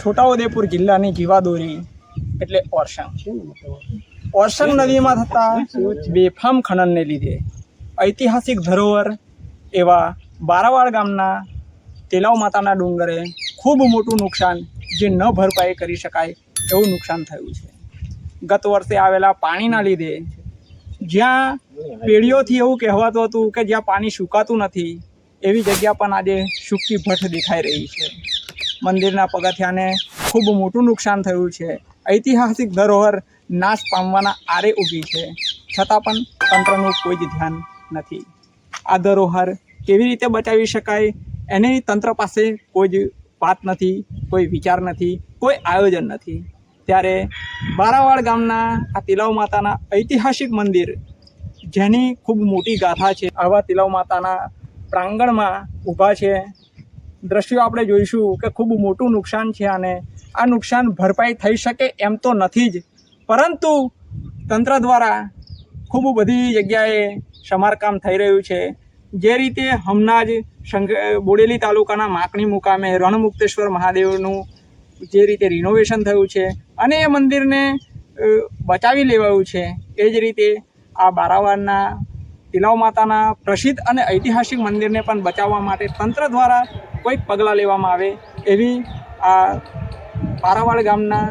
છોટાઉદેપુર જિલ્લાની જીવાદોરી એટલે ઓરસંગ. ઓરસંગ નદીમાં થતા બેફામ ખનનને લીધે ઐતિહાસિક ધરોહર એવા બારાવાડ ગામના તેલાવ માતાના ડુંગરે ખૂબ મોટું નુકસાન જે ન ભરપાઈ કરી શકાય એવું નુકસાન થયું છે. ગત વર્ષે આવેલા પાણીના લીધે જ્યાં પેઢીઓથી એવું કહેવાતું હતું કે જ્યાં પાણી સુકાતું નથી, એવી જગ્યા પણ આજે સૂકી ભઠ દેખાઈ રહી છે. મંદિરના પગથિયાને ખૂબ મોટું નુકસાન થયું છે. ઐતિહાસિક ધરોહર નાશ પામવાના આરે ઊભી છે. છતાં પણ તંત્રનું કોઈ જ ધ્યાન નથી. આ ધરોહર કેવી રીતે બચાવી શકાય, એની તંત્ર પાસે કોઈ જ વાત નથી, કોઈ વિચાર નથી, કોઈ આયોજન નથી. ત્યારે બારાવાડ ગામના આ તિલાવ માતાના ઐતિહાસિક મંદિર, જેની ખૂબ મોટી ગાથા છે, આવા તિલાવ માતાના પ્રાંગણમાં ઊભા છે. દ્રશ્યો આપણે જોઈશું કે ખૂબ મોટું નુકસાન છે અને આ નુકસાન ભરપાઈ થઈ શકે એમ તો નથી જ. પરંતુ તંત્ર દ્વારા ખૂબ બધી જગ્યાએ સમારકામ થઈ રહ્યું છે. જે રીતે હમણાં જ બોડેલી તાલુકાના માકણી મુકામે રણમુક્તેશ્વર મહાદેવનું જે રીતે રિનોવેશન થયું છે અને એ મંદિરને બચાવી લેવાયું છે, એ જ રીતે આ બારાવાડના તિલાવ માતાના પ્રસિદ્ધ અને ઐતિહાસિક મંદિરને પણ બચાવવા માટે તંત્ર દ્વારા કોઈક પગલાં લેવામાં આવે એવી આ પારાવાડ ગામના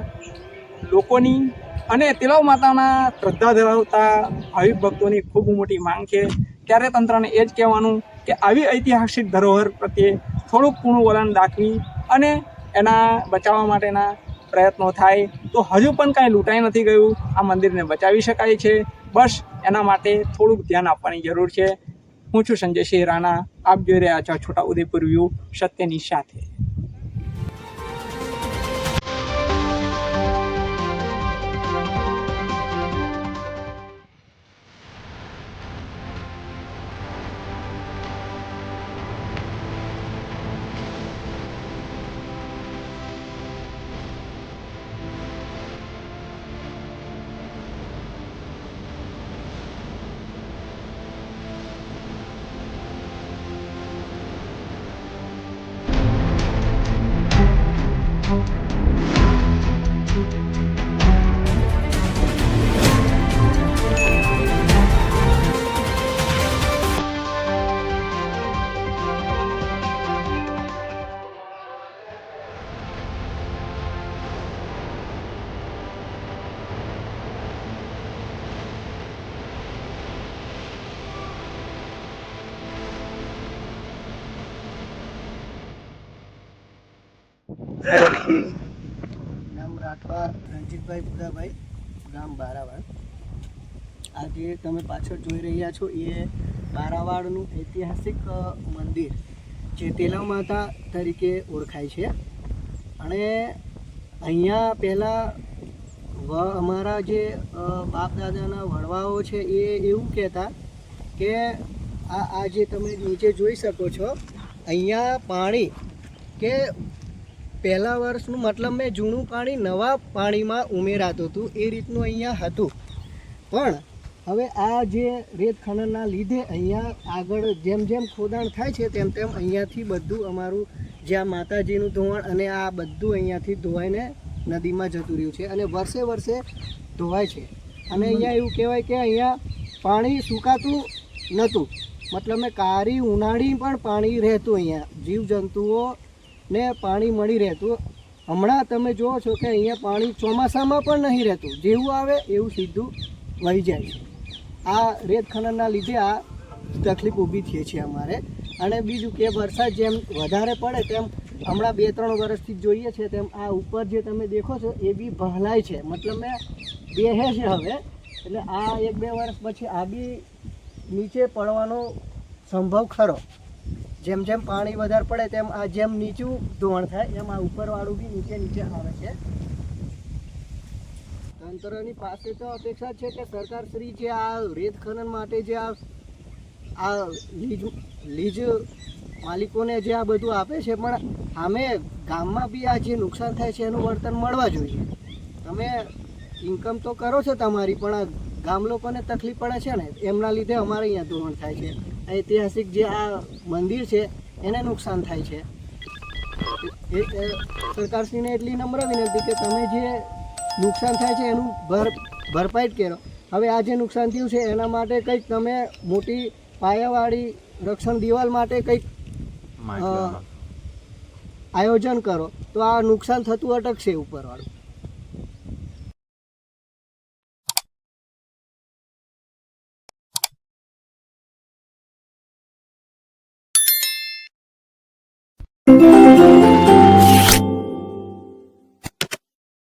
લોકોની અને તિલાવ માતાના શ્રદ્ધા ધરાવતા ભાવિક ભક્તોની ખૂબ મોટી માંગ છે. ત્યારે તંત્રને એ જ કહેવાનું કે આવી ઐતિહાસિક ધરોહર પ્રત્યે થોડુંક પૂર્ણ વલણ દાખવી અને એના બચાવવા માટેના પ્રયત્નો થાય તો હજુ પણ કાંઈ લૂંટાઈ નથી ગયું. આ મંદિરને બચાવી શકાય છે. બસ એના માટે થોડુંક ધ્યાન આપવાની જરૂર છે. હું છું સંજય સિંહ રાણા. આપ જોઈ રહ્યા છો છોટા ઉદેપુર વ્યૂ સત્યની સાથે. નામ રાઠવા રણજીતભાઈ બુધાભાઈ ગામ બારાવાડ. આ જે તમે પાછળ જોઈ રહ્યા છો, એ બારાવાડનું ઐતિહાસિક મંદિર જે તેલા માતા તરીકે ઓળખાય છે. અને અહીંયા પહેલાં વ, અમારા જે બાપ દાદાના વડવાઓ છે, એ એવું કહેતા કે આ આ જે તમે નીચે જોઈ શકો છો, અહીંયા પાણી કે પહેલા વર્ષનું મતલબ મેં જૂનું પાણી નવા પાણીમાં ઉમેરાતું હતું, એ રીતનું અહીંયા હતું. પણ હવે આ જે રેત ખનનના લીધે અહીંયા આગળ જેમ જેમ ખોદાણ થાય છે, તેમ તેમ અહીંયાથી બધું અમારું જ્યાં માતાજીનું ધોવાણ અને આ બધું અહીંયાથી ધોવાઈને નદીમાં જતું રહ્યું છે અને વર્ષે વર્ષે ધોવાય છે. અને અહીંયા એવું કહેવાય કે અહીંયા પાણી સુકાતું નહોતું. મતલબ મેં કારી ઉનાળી પણ પાણી રહેતું અહીંયા. જીવજંતુઓ ને પાણી મળી રહેતું. હમણાં તમે જુઓ છો કે અહીંયા પાણી ચોમાસામાં પણ નહીં રહેતું. જેવું આવે એવું સીધું વહી જાય છે. આ રેત ખનનના લીધે આ તકલીફ ઊભી થઈ છે અમારે. અને બીજું કે વરસાદ જેમ વધારે પડે તેમ હમણાં બે ત્રણ વર્ષથી જોઈએ છે તેમ આ ઉપર જે તમે દેખો છો એ બી ભહલાય છે. મતલબ મેં બેહે છે હવે. એટલે આ એક બે વર્ષ પછી આ બી નીચે પડવાનો સંભવ ખરો. જેમ જેમ પાણી વધારે પડે તેમ આ જેમ નીચું ધોવાણ થાય, એમ આ ઉપરવાળું બી નીચે નીચે આવે છે. તંત્રની પાસે તો અપેક્ષા છે કે સરકાર શ્રી જે આ રેત ખનન માટે જે આ આ લીજ લીજ માલિકોને જે આ બધું આપે છે, પણ સામે ગામમાં બી આ જે નુકસાન થાય છે એનું વર્તન મળવા જોઈએ. તમે ઇન્કમ તો કરો છો તમારી, પણ આ ગામ લોકોને તકલીફ પડે છે ને, એમના લીધે અમારે અહીંયા ધોરણ થાય છે. ઐતિહાસિક જે આ મંદિર છે એને નુકસાન થાય છે. સરકારશ્રીને એટલી નમ્ર વિનંતી કે તમે જે નુકસાન થાય છે એનું ભર ભરપાઈ જ કરો. હવે આ જે નુકસાન થયું છે એના માટે કંઈક તમે મોટી પાયાવાળી રક્ષણ દિવાલ માટે કંઈક આયોજન કરો. તો આ નુકસાન થતું અટકશે ઉપરવાળું.